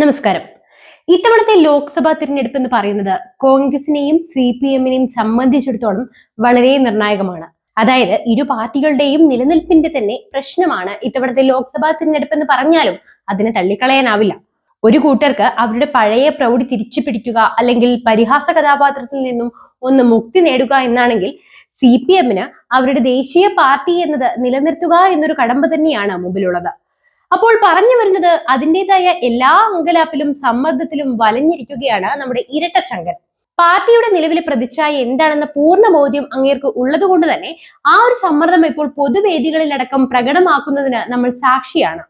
നമസ്കാരം. ഇത്തവണത്തെ ലോക്സഭാ തിരഞ്ഞെടുപ്പ് എന്ന് പറയുന്നത് കോൺഗ്രസിനെയും സി പി എമ്മിനെയും സംബന്ധിച്ചിടത്തോളം വളരെ നിർണായകമാണ്. അതായത് ഇരു പാർട്ടികളുടെയും നിലനിൽപ്പിന്റെ തന്നെ പ്രശ്നമാണ് ഇത്തവണത്തെ ലോക്സഭാ തിരഞ്ഞെടുപ്പ് എന്ന് പറഞ്ഞാലും അതിനെ തള്ളിക്കളയാനാവില്ല. ഒരു കൂട്ടർക്ക് അവരുടെ പഴയ പ്രൗഢി തിരിച്ചു പിടിക്കുക അല്ലെങ്കിൽ പരിഹാസ കഥാപാത്രത്തിൽ നിന്നും ഒന്ന് മുക്തി നേടുക എന്നാണെങ്കിൽ സി പി എമ്മിന് അവരുടെ ദേശീയ പാർട്ടി എന്നത് നിലനിർത്തുക എന്നൊരു കടമ്പ തന്നെയാണ് മുമ്പിലുള്ളത്. അപ്പോൾ പറഞ്ഞു വരുന്നത് അതിന്റെതായ എല്ലാ അങ്കലാപ്പിലും സമ്മർദ്ദത്തിലും വലഞ്ഞിരിക്കുകയാണ് നമ്മുടെ ഇരട്ടച്ചങ്കൻ പാർട്ടിയുടെ നിലവിലെ പ്രതിച്ഛായ എന്താണെന്ന പൂർണ ബോധ്യം അങ്ങേർക്ക് ഉള്ളതുകൊണ്ട് തന്നെ ആ ഒരു സമ്മർദ്ദം ഇപ്പോൾ പൊതുവേദികളിലടക്കം പ്രകടമാക്കുന്നതിന് നമ്മൾ സാക്ഷിയാണ്.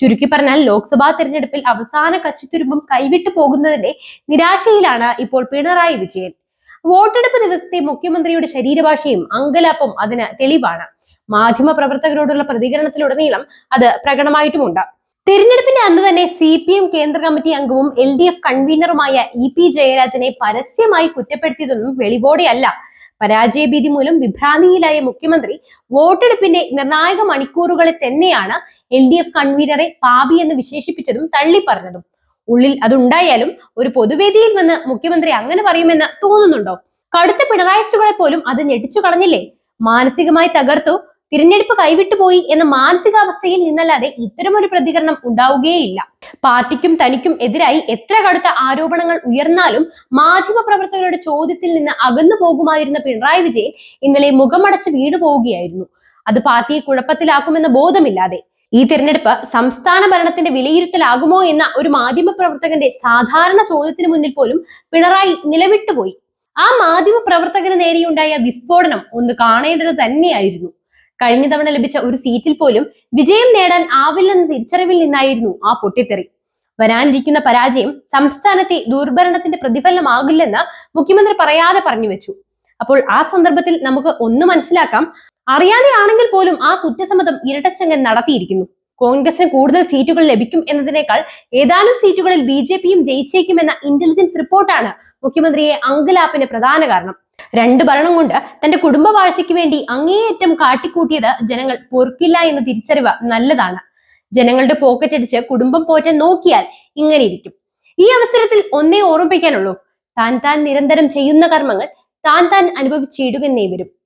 ചുരുക്കി പറഞ്ഞാൽ ലോക്സഭാ തെരഞ്ഞെടുപ്പിൽ അവസാന കച്ചിത്തുരുമ്പം കൈവിട്ടു പോകുന്നതിന്റെ നിരാശയിലാണ് ഇപ്പോൾ പിണറായി വിജയൻ. വോട്ടെടുപ്പ് ദിവസത്തെ മുഖ്യമന്ത്രിയുടെ ശരീരഭാഷയും അങ്കലാപ്പും അതിന് തെളിവാണ്. മാധ്യമ പ്രവർത്തകരോടുള്ള പ്രതികരണത്തിലുടനീളം അത് പ്രകടമായിട്ടുമുണ്ട്. തെരഞ്ഞെടുപ്പിന്റെ അന്ന് തന്നെ സി പി എം കേന്ദ്ര കമ്മിറ്റി അംഗവും എൽ ഡി എഫ് കൺവീനറുമായ ഇ പി ജയരാജനെ പരസ്യമായി കുറ്റപ്പെടുത്തിയതൊന്നും വെളിവോടെയല്ല. പരാജയഭീതി മൂലം വിഭ്രാന്തിയിലായ മുഖ്യമന്ത്രി വോട്ടെടുപ്പിന്റെ നിർണായക മണിക്കൂറുകളെ തന്നെയാണ് എൽ ഡി എഫ് കൺവീനറെ പാപി എന്ന് വിശേഷിപ്പിച്ചതും തള്ളിപ്പറഞ്ഞതും. ഉള്ളിൽ അതുണ്ടായാലും ഒരു പൊതുവേദിയിൽ വന്ന് മുഖ്യമന്ത്രി അങ്ങനെ പറയുമെന്ന് തോന്നുന്നുണ്ടോ? കടുത്ത പിണറായിസ്റ്റുകളെ പോലും അത് ഞെട്ടിച്ചു കളഞ്ഞില്ലേ മാനസികമായി തകർത്തു തിരഞ്ഞെടുപ്പ് കൈവിട്ടുപോയി എന്ന മാനസികാവസ്ഥയിൽ നിന്നല്ലാതെ ഇത്തരമൊരു പ്രതികരണം ഉണ്ടാവുകയില്ല പാർട്ടിക്കും തനിക്കും എതിരായി എത്ര കടുത്ത ആരോപണങ്ങൾ ഉയർന്നാലും മാധ്യമ പ്രവർത്തകരുടെ ചോദ്യത്തിൽ നിന്ന് അകന്നു പോകുമായിരുന്ന പിണറായി വിജയൻ ഇന്നലെ മുഖമടച്ച് വീട് പോവുകയായിരുന്നു. അത് പാർട്ടിയെ കുഴപ്പത്തിലാക്കുമെന്ന ബോധമില്ലാതെ ഈ തിരഞ്ഞെടുപ്പ് സംസ്ഥാന ഭരണത്തിന്റെ വിലയിരുത്തലാകുമോ എന്ന ഒരു മാധ്യമ പ്രവർത്തകന്റെ സാധാരണ ചോദ്യത്തിന് മുന്നിൽ പോലും പിണറായി നിലവിട്ടുപോയി. ആ മാധ്യമ പ്രവർത്തകന് നേരെയുണ്ടായ വിസ്ഫോടനം ഒന്ന് കാണേണ്ടത് തന്നെയായിരുന്നു. കഴിഞ്ഞ തവണ ലഭിച്ച ഒരു സീറ്റിൽ പോലും വിജയം നേടാൻ ആവില്ലെന്ന തിരിച്ചറിവിൽ നിന്നായിരുന്നു ആ പൊട്ടിത്തെറി. വരാനിരിക്കുന്ന പരാജയം സംസ്ഥാനത്തെ ദുർഭരണത്തിന്റെ പ്രതിഫലനമാകില്ലെന്ന് മുഖ്യമന്ത്രി പറയാതെ പറഞ്ഞു വെച്ചു അപ്പോൾ ആ സന്ദർഭത്തിൽ നമുക്ക് ഒന്ന് മനസ്സിലാക്കാം. അറിയാതെ ആണെങ്കിൽ പോലും ആ കുറ്റസമ്മതം ഇരട്ടച്ചങ്ങൻ നടത്തിയിരിക്കുന്നു. കോൺഗ്രസിന് കൂടുതൽ സീറ്റുകൾ ലഭിക്കും എന്നതിനേക്കാൾ ഏതാനും സീറ്റുകളിൽ ബി ജെ പിയും ജയിച്ചേക്കുമെന്ന ഇന്റലിജൻസ് റിപ്പോർട്ടാണ് മുഖ്യമന്ത്രിയെ അങ്കലാപ്പിന് പ്രധാന കാരണം. രണ്ട് ഭരണം കൊണ്ട് തന്റെ കുടുംബ വാഴ്ചയ്ക്ക് വേണ്ടി അങ്ങേയറ്റം കാട്ടിക്കൂട്ടിയത് ജനങ്ങൾ പൊറുക്കില്ല എന്ന തിരിച്ചറിവ് നല്ലതാണ്. ജനങ്ങളുടെ പോക്കറ്റ് അടിച്ച് കുടുംബം പോറ്റാൻ നോക്കിയാൽ ഇങ്ങനെ ഇരിക്കും. ഈ അവസരത്തിൽ ഒന്നേ ഓർമ്മിപ്പിക്കാനുള്ളൂ. താൻ താൻ നിരന്തരം ചെയ്യുന്ന കർമ്മങ്ങൾ താൻ താൻ അനുഭവിച്ചിടുകന്നേ വരും.